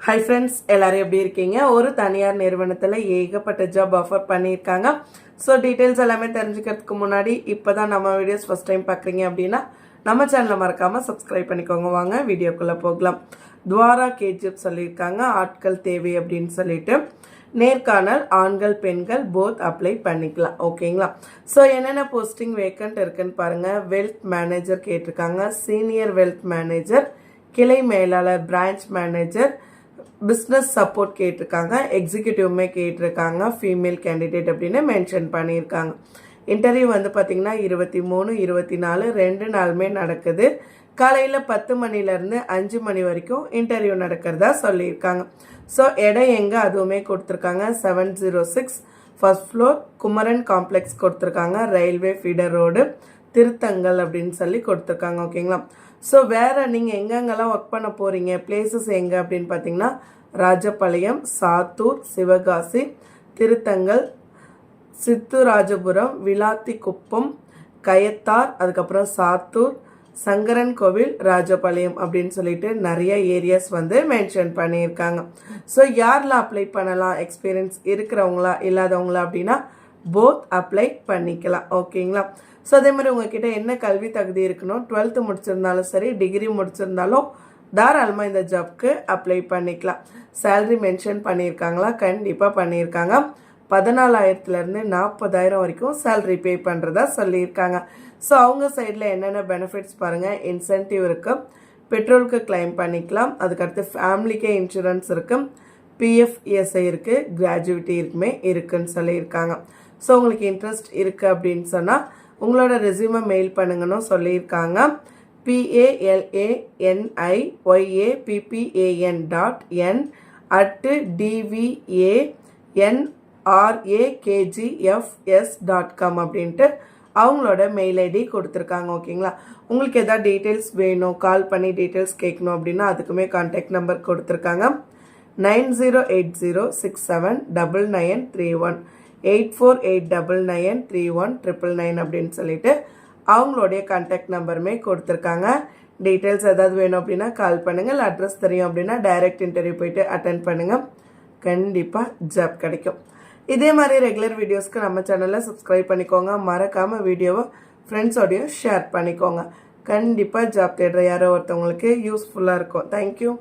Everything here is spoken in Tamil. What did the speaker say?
ஹை ஃப்ரெண்ட்ஸ் எல்லாரும் எப்படி இருக்கீங்க? ஒரு தனியார் நிறுவனத்தில் ஏகப்பட்ட ஜாப் ஆஃபர் பண்ணியிருக்காங்க. ஸோ டீட்டெயில்ஸ் எல்லாமே தெரிஞ்சுக்கிறதுக்கு முன்னாடி இப்போ தான் நம்ம வீடியோஸ் ஃபஸ்ட் டைம் பார்க்குறீங்க அப்படின்னா நம்ம சேனலை மறக்காமல் சப்ஸ்கிரைப் பண்ணிக்கோங்க. வாங்க வீடியோக்குள்ளே போகலாம். துவாரா கேஜிஎஃப் சொல்லியிருக்காங்க ஆட்கள் தேவை அப்படின்னு சொல்லிட்டு. நேர்காணல் ஆண்கள் பெண்கள் போத் அப்ளை பண்ணிக்கலாம். ஓகேங்களா ஸோ என்னென்ன போஸ்டிங் வேக்கண்ட் இருக்குன்னு பாருங்கள் வெல்த் மேனேஜர் கேட்டிருக்காங்க. சீனியர் வெல்த் மேனேஜர் கிளை மேலாளர் பிரான்ச் மேனேஜர் பிஸ்னஸ் சப்போர்ட் கேட்டிருக்காங்க எக்ஸிக்யூட்டிவ்மே கேட்டிருக்காங்க ஃபீமேல் கேண்டிடேட் அப்படின்னு மென்ஷன் பண்ணியிருக்காங்க. இன்டர்வியூ வந்து பார்த்திங்கன்னா இருபத்தி மூணு இருபத்தி நாலு ரெண்டு நாளுமே நடக்குது. காலையில் பத்து மணிலேருந்து அஞ்சு மணி வரைக்கும் இன்டர்வியூ நடக்கிறதா சொல்லியிருக்காங்க. ஸோ இடம் எங்கே அதுவுமே கொடுத்துருக்காங்க. Seven zero six first floor Kumaran complex கொடுத்துருக்காங்க ரயில்வே ஃபீடர் ரோடு திருத்தங்கள் அப்படின்னு சொல்லி கொடுத்துருக்காங்க ஓகேங்களா? ஸோ வேறு நீங்கள் எங்கெங்கெல்லாம் ஒர்க் பண்ண போகிறீங்க பிளேசஸ் எங்கே அப்படின்னு பார்த்தீங்கன்னா ராஜபாளையம் சாத்தூர் சிவகாசி திருத்தங்கள் சித்துராஜபுரம் விளாத்திக்குப்பம் கயத்தார் அதுக்கப்புறம் சாத்தூர் சங்கரன் கோவில் ராஜபாளையம் அப்படின்னு சொல்லிட்டு நிறைய ஏரியாஸ் வந்து மென்ஷன் பண்ணியிருக்காங்க. ஸோ யாரெலாம் அப்ளை பண்ணலாம்? எக்ஸ்பீரியன்ஸ் இருக்கிறவங்களா இல்லாதவங்களா அப்படின்னா போத் அப்ளை பண்ணிக்கலாம் ஓகேங்களா ஸோ அதே மாதிரி உங்ககிட்ட என்ன கல்வி தகுதி இருக்கணும் டுவெல்த்து முடிச்சிருந்தாலும் சரி டிகிரி முடிச்சிருந்தாலும் தாராளமாக இந்த ஜாப்க்கு அப்ளை பண்ணிக்கலாம். சேல்ரி மென்ஷன் பண்ணியிருக்காங்களா? கண்டிப்பாக பண்ணியிருக்காங்க. பதினாலாயிரத்துலேருந்து நாற்பதாயிரம் வரைக்கும் சேல்ரி பே பண்ணுறதா சொல்லியிருக்காங்க. ஸோ அவங்க சைடில் என்னென்ன பெனிஃபிட்ஸ் பாருங்கள் இன்சென்டிவ் இருக்குது பெட்ரோலுக்கு கிளைம் பண்ணிக்கலாம். அதுக்கடுத்து ஃபேமிலிக்கே இன்சூரன்ஸ் இருக்குது பிஎஃப் இஎஸ்ஐ இருக்குது கிராஜுவிட்டி இருக்குமே இருக்குன்னு சொல்லியிருக்காங்க. ஸோ உங்களுக்கு இன்ட்ரெஸ்ட் இருக்குது அப்படின்னு சொன்னால் உங்களோட ரெசியூமை மெயில் பண்ணுங்கன்னு சொல்லியிருக்காங்க. பிஏஎல்ஏஎன்ஐ YA பிபிஏஎன் dot N at TVANRAKGFS dot com அப்படின்ட்டு அவங்களோட மெயில் ஐடி கொடுத்துருக்காங்க ஓகேங்களா உங்களுக்கு எதாவது டீட்டெயில்ஸ் வேணும் கால் பண்ணி டீட்டெயில்ஸ் கேட்கணும் அப்படின்னா அதுக்குமே கான்டாக்ட் நம்பர் கொடுத்துருக்காங்க. Nine zero eight zero six seven double nine three one. Eight four eight double nine three one triple nine அப்படின்னு சொல்லிட்டு அவங்களுடைய கான்டாக்ட் நம்பருமே கொடுத்துருக்காங்க. டீட்டெயில்ஸ் ஏதாவது வேணும் அப்படின்னா கால் பண்ணுங்கள் அட்ரஸ் தெரியும் அப்படின்னா டைரக்ட் இன்டர்வியூ போயிட்டு அட்டன் பண்ணுங்கள் கண்டிப்பாக ஜாப் கிடைக்கும். இதே மாதிரி ரெகுலர் வீடியோஸ்க்கு நம்ம சேனலை சப்ஸ்கிரைப் பண்ணிக்கோங்க. மறக்காமல் வீடியோவை ஃப்ரெண்ட்ஸோடையும் ஷேர் பண்ணிக்கோங்க. கண்டிப்பாக ஜாப் தேடுற யாரோ ஒருத்தவங்களுக்கு யூஸ்ஃபுல்லாக இருக்கும். தேங்க்யூ